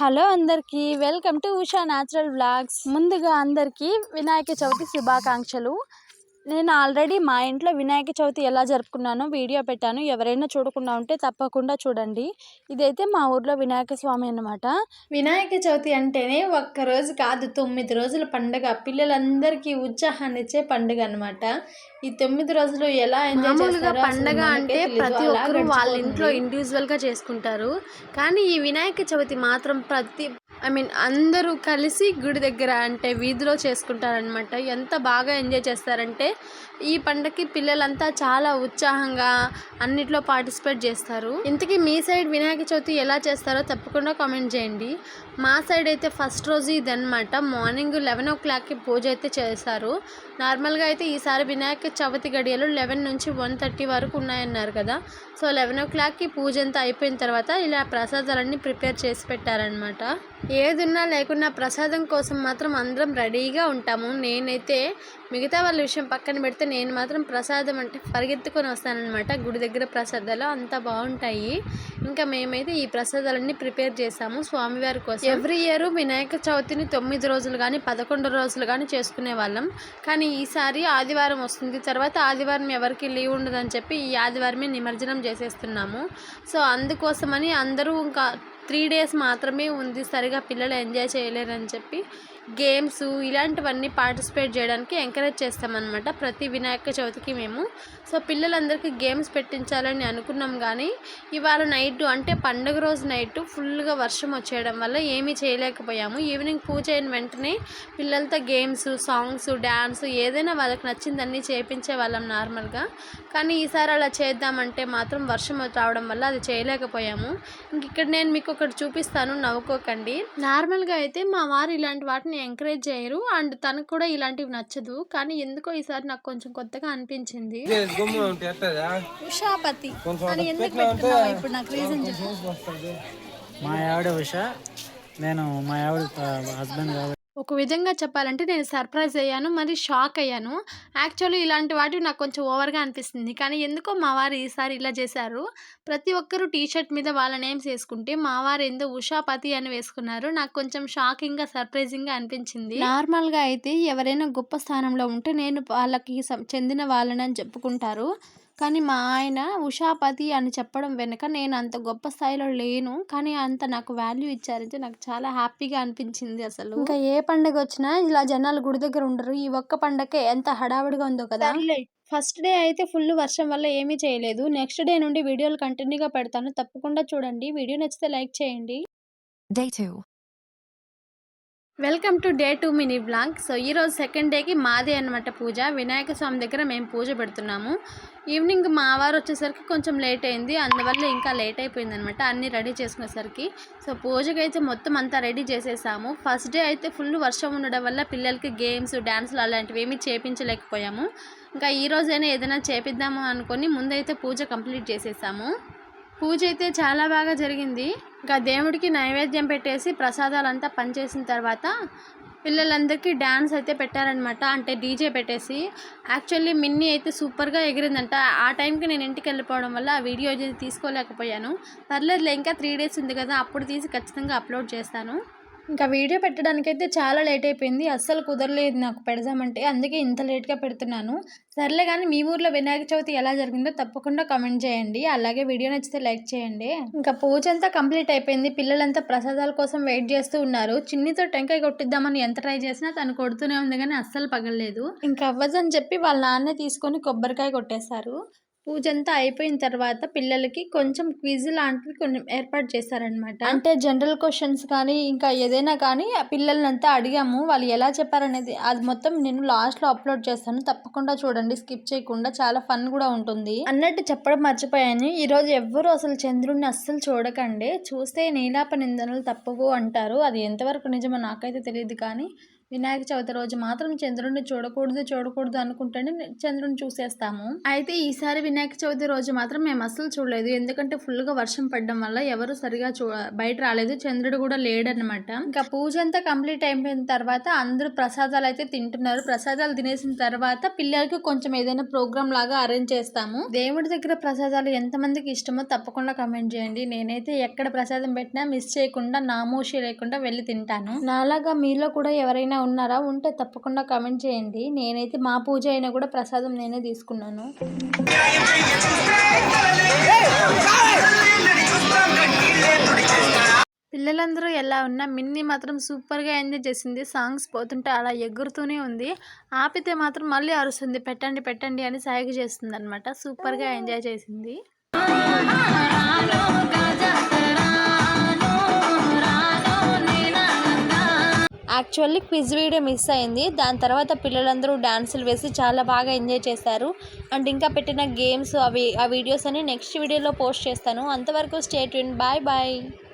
Hello అందరికీ welcome to Usha natural vlogs. ముందుగా అందరికీ వినాయక చవితి శుభాకాంక్షలు. నేను ఆల్రెడీ మా ఇంట్లో వినాయక చవితి ఎలా జరుపుకున్నానో వీడియో పెట్టాను. ఎవరైనా చూడకుండా ఉంటే తప్పకుండా చూడండి. ఇదైతే మా ఊర్లో వినాయక స్వామి అన్నమాట. వినాయక చవితి అంటేనే ఒక్క రోజు కాదు తొమ్మిది రోజుల పండుగ. పిల్లలందరికీ ఉత్సాహాన్ని ఇచ్చే పండుగ అన్నమాట. ఈ తొమ్మిది రోజులు ఎలా ఎంజాయ్ చేస్తారో పండగ అంటే. ప్రతి ఒక్కరు వాళ్ళ. ఇంట్లో ఇండివిజువల్గా చేసుకుంటారు. కానీ ఈ వినాయక చవితి మాత్రం ప్రతి ఐ మీన్ అందరూ కలిసి గుడి దగ్గర అంటే వీధిలో చేసుకుంటారనమాట ఎంత బాగా ఎంజాయ్ చేస్తారంటే ఈ పండగకి పిల్లలంతా చాలా ఉత్సాహంగా అన్నిట్లో పార్టిసిపేట్ చేస్తారు. ఇంతకీ మీ సైడ్ వినాయక చవితి ఎలా చేస్తారో తప్పకుండా కామెంట్ చేయండి. మా సైడ్ అయితే ఫస్ట్ రోజు ఇదనమాట మార్నింగ్ లెవెన్ ఓ క్లాక్కి పూజ అయితే చేస్తారు నార్మల్గా అయితే ఈసారి వినాయక చవితి గడియలు లెవెన్ నుంచి వన్ థర్టీ వరకు ఉన్నాయన్నారు కదా. సో లెవెన్ ఓ క్లాక్కి పూజ అంతా అయిపోయిన తర్వాత ఇలా ప్రసాదాలన్నీ ప్రిపేర్ చేసి పెట్టారనమాట ఏదున్నా లేకున్నా ప్రసాదం కోసం మాత్రం అందరం రెడీగా ఉంటాము. నేనైతే మిగతా వాళ్ళ విషయం పక్కన పెడితే నేను మాత్రం ప్రసాదం అంటే పరిగెత్తుకొని వస్తానన్నమాట. గుడి దగ్గర ప్రసాదాలు అంత బాగుంటాయి. ఇంకా మేమైతే ఈ ప్రసాదాలన్నీ ప్రిపేర్ చేసాము స్వామివారి కోసం. ఎవ్రీ ఇయర్ వినాయక చవితిని తొమ్మిది రోజులు కానీ పదకొండు రోజులు కానీ చేసుకునే వాళ్ళం. కానీ ఈసారి ఆదివారం వస్తుంది. తర్వాత ఆదివారం ఎవరికి లీవ్ ఉండదని చెప్పి ఈ ఆదివారమే నిమజ్జనం చేసేస్తున్నాము. సో అందుకోసమని అందరూ ఇంకా త్రీ డేస్ మాత్రమే ఉంది. సరిగా పిల్లలు ఎంజాయ్ చేయలేరని చెప్పి గేమ్స్ ఇలాంటివన్నీ పార్టిసిపేట్ చేయడానికి ఎంకరేజ్ చేస్తామన్నమాట ప్రతి వినాయక చవితికి మేము. సో పిల్లలందరికీ గేమ్స్ పెట్టించాలని అనుకున్నాం కానీ ఇవాళ నైట్ అంటే పండుగ రోజు నైట్ ఫుల్గా వర్షం వచ్చేయడం వల్ల ఏమీ చేయలేకపోయాము. ఈవినింగ్ పూజ అయిన వెంటనే పిల్లలతో గేమ్స్ సాంగ్స్ డ్యాన్స్ ఏదైనా వాళ్ళకి నచ్చిందన్నీ చేయించే వాళ్ళం నార్మల్గా. కానీ ఈసారి అలా చేద్దామంటే మాత్రం వర్షం రావడం వల్ల అది చేయలేకపోయాము. ఇంక ఇక్కడ నేను మీకు ఒకటి చూపిస్తాను నవ్వుకోకండి. నార్మల్గా అయితే మా వారు ఇలాంటి వాటిని ఎంకరేజ్ చేయరు. అండ్ తనకు కూడా ఇలాంటివి నచ్చదు. కానీ ఎందుకో ఈసారి నాకు కొంచెం కొత్తగా అనిపించింది. ఉషాపతి. అని ఎందుకు పెట్టుకున్నావు ఇప్పుడు నాకు రీజన్ చెప్పు. మా ఆవిడ ఉష. నేను మా ఆవిడ హస్బెండ్ ఒక విధంగా చెప్పాలంటే నేను సర్ప్రైజ్ అయ్యాను మరి షాక్ అయ్యాను. యాక్చువల్లీ ఇలాంటి వాటివి నాకు కొంచెం ఓవర్గా అనిపిస్తుంది. కానీ ఎందుకో మా వారు ఈసారి ఇలా చేశారు. ప్రతి ఒక్కరూ టీ షర్ట్ మీద వాళ్ళ నేమ్స్ వేసుకుంటే మా వారు ఏందో ఉషాపతి అని వేసుకున్నారు. నాకు కొంచెం షాకింగ్గా సర్ప్రైజింగ్గా అనిపించింది. నార్మల్గా అయితే ఎవరైనా గొప్ప స్థానంలో ఉంటే నేను వాళ్ళకి చెందిన వాళ్ళని చెప్పుకుంటారు. కానీ మా ఆయన ఉషాపతి అని చెప్పడం వెనుక నేను అంత గొప్ప స్థాయిలో లేను. కానీ అంత నాకు వాల్యూ ఇచ్చారంటే నాకు చాలా హ్యాపీగా అనిపించింది అసలు. ఇంకా ఏ పండగ వచ్చినా ఇలా జనాలు గుడి దగ్గర ఉండరు. ఈ ఒక్క పండగకే ఎంత హడావిడిగా ఉందో కదా. ఫస్ట్ డే అయితే ఫుల్ వర్షం వల్ల ఏమీ చేయలేదు. నెక్స్ట్ డే నుండి వీడియోలు కంటిన్యూగా పెడతాను. తప్పకుండా చూడండి. వీడియో నచ్చితే లైక్ చేయండి. Day 2. Welcome to day two mini vlog so ఈరోజు సెకండ్ డేకి మాదే అనమాట పూజ. వినాయక స్వామి దగ్గర మేము పూజ పెడుతున్నాము. ఈవినింగ్ మా వారు వచ్చేసరికి కొంచెం లేట్ అయింది. అందువల్ల ఇంకా లేట్ అయిపోయింది అనమాట అన్నీ రెడీ చేసుకునేసరికి. సో పూజకి అయితే మొత్తం అంతా రెడీ చేసేసాము. ఫస్ట్ డే అయితే ఫుల్ వర్షం ఉండడం వల్ల పిల్లలకి గేమ్స్ డ్యాన్సులు అలాంటివి ఏమీ చేపించలేకపోయాము. ఇంకా ఈ రోజైనా ఏదైనా చేపిద్దాము అనుకొని ముందైతే పూజ కంప్లీట్ చేసేసాము. పూజ అయితే చాలా బాగా జరిగింది. ఇంకా దేవుడికి నైవేద్యం పెట్టేసి ప్రసాదాలంతా పనిచేసిన తర్వాత పిల్లలందరికీ డ్యాన్స్ అయితే పెట్టారనమాట అంటే డీజే పెట్టేసి. యాక్చువల్లీ మిన్ని అయితే సూపర్గా ఎగిరిందంట. ఆ టైంకి నేను ఇంటికి వెళ్ళిపోవడం వల్ల ఆ వీడియో అయితే తీసుకోలేకపోయాను. పర్లేదులే ఇంకా త్రీ డేస్ ఉంది కదా అప్పుడు తీసి ఖచ్చితంగా అప్లోడ్ చేస్తాను. ఇంకా వీడియో పెట్టడానికి అయితే చాలా లేట్ అయిపోయింది. అస్సలు కుదరలేదు నాకు పెడదామంటే. అందుకే ఇంత లేట్గా పెడుతున్నాను. సర్లే కానీ మీ ఊర్లో వినాయక చవితి ఎలా జరిగిందో తప్పకుండా కామెంట్ చేయండి. అలాగే వీడియో నచ్చితే లైక్ చేయండి. ఇంకా పూజ అంతా కంప్లీట్ అయిపోయింది. పిల్లలంతా ప్రసాదాల కోసం వెయిట్ చేస్తూ ఉన్నారు. చిన్నితో టెంకాయ కొట్టిద్దామని ఎంత ట్రై చేసినా తను కొడుతూనే ఉంది కానీ అస్సలు పగలలేదు. ఇంకా అవ్వదని చెప్పి వాళ్ళ నాన్నే తీసుకొని కొబ్బరికాయ కొట్టేశారు. పూజ అంతా అయిపోయిన తర్వాత పిల్లలకి కొంచెం క్విజ్ లాంటివి కొన్ని ఏర్పాటు చేశారనమాట అంటే జనరల్ క్వశ్చన్స్ కానీ ఇంకా ఏదైనా కానీ ఆ పిల్లల్నంతా అడిగాము. వాళ్ళు ఎలా చెప్పారనేది అది మొత్తం నేను లాస్ట్లో అప్లోడ్ చేస్తాను. తప్పకుండా చూడండి స్కిప్ చేయకుండా చాలా ఫన్ కూడా ఉంటుంది. అన్నట్టు చెప్పడం మర్చిపోయాను. ఈరోజు ఎవ్వరూ అసలు చంద్రుడిని అస్సలు చూడకండి. చూస్తే నీలాప నిందనలు తప్పవు అంటారు. అది ఎంతవరకు నిజమో నాకైతే తెలియదు కానీ వినాయక చవితి రోజు మాత్రం చంద్రుడిని చూడకూడదు చూడకూడదు అనుకుంటేనే చంద్రుడిని చూసేస్తాము. అయితే ఈసారి వినాయక చవితి రోజు మాత్రం మేము అస్సలు చూడలేదు. ఎందుకంటే ఫుల్గా వర్షం పడడం వల్ల ఎవరు సరిగా చూ బయట రాలేదు. చంద్రుడు కూడా లేడనమాట ఇంకా పూజ అంతా కంప్లీట్ అయిపోయిన తర్వాత అందరూ ప్రసాదాలు అయితే తింటున్నారు. ప్రసాదాలు తినేసిన తర్వాత పిల్లలకి కొంచెం ఏదైనా ప్రోగ్రామ్ లాగా అరేంజ్ చేస్తాము. దేవుడి దగ్గర ప్రసాదాలు ఎంతమందికి ఇష్టమో తప్పకుండా కమెంట్ చేయండి. నేనైతే ఎక్కడ ప్రసాదం పెట్టినా మిస్ చేయకుండా నామోషి లేకుండా వెళ్ళి తింటాను. నాలాగా మీలో కూడా ఎవరైనా ఉన్నారా ఉంటే తప్పకుండా కమెంట్ చేయండి నేనైతే మా పూజ అయినా కూడా ప్రసాదం నేనే తీసుకున్నాను పిల్లలందరూ ఎలా ఉన్నా మిన్ని మాత్రం సూపర్గా ఎంజాయ్ చేసింది సాంగ్స్ పోతుంటే అలా ఎగురుతూనే ఉంది ఆపితే మాత్రం మళ్ళీ అరుస్తుంది పెట్టండి పెట్టండి అని సాగు చేస్తుంది అనమాట సూపర్గా ఎంజాయ్ చేసింది యాక్చువల్లీ క్విజ్ వీడియో మిస్ అయింది. దాని తర్వాత పిల్లలందరూ డాన్సులు వేసి చాలా బాగా ఎంజాయ్ చేశారు. అండ్ ఇంకా పెట్టిన గేమ్స్ అవి ఆ వీడియోస్ అని నెక్స్ట్ వీడియోలో పోస్ట్ చేస్తాను. అంతవరకు స్టేట్ బాయ్ బాయ్.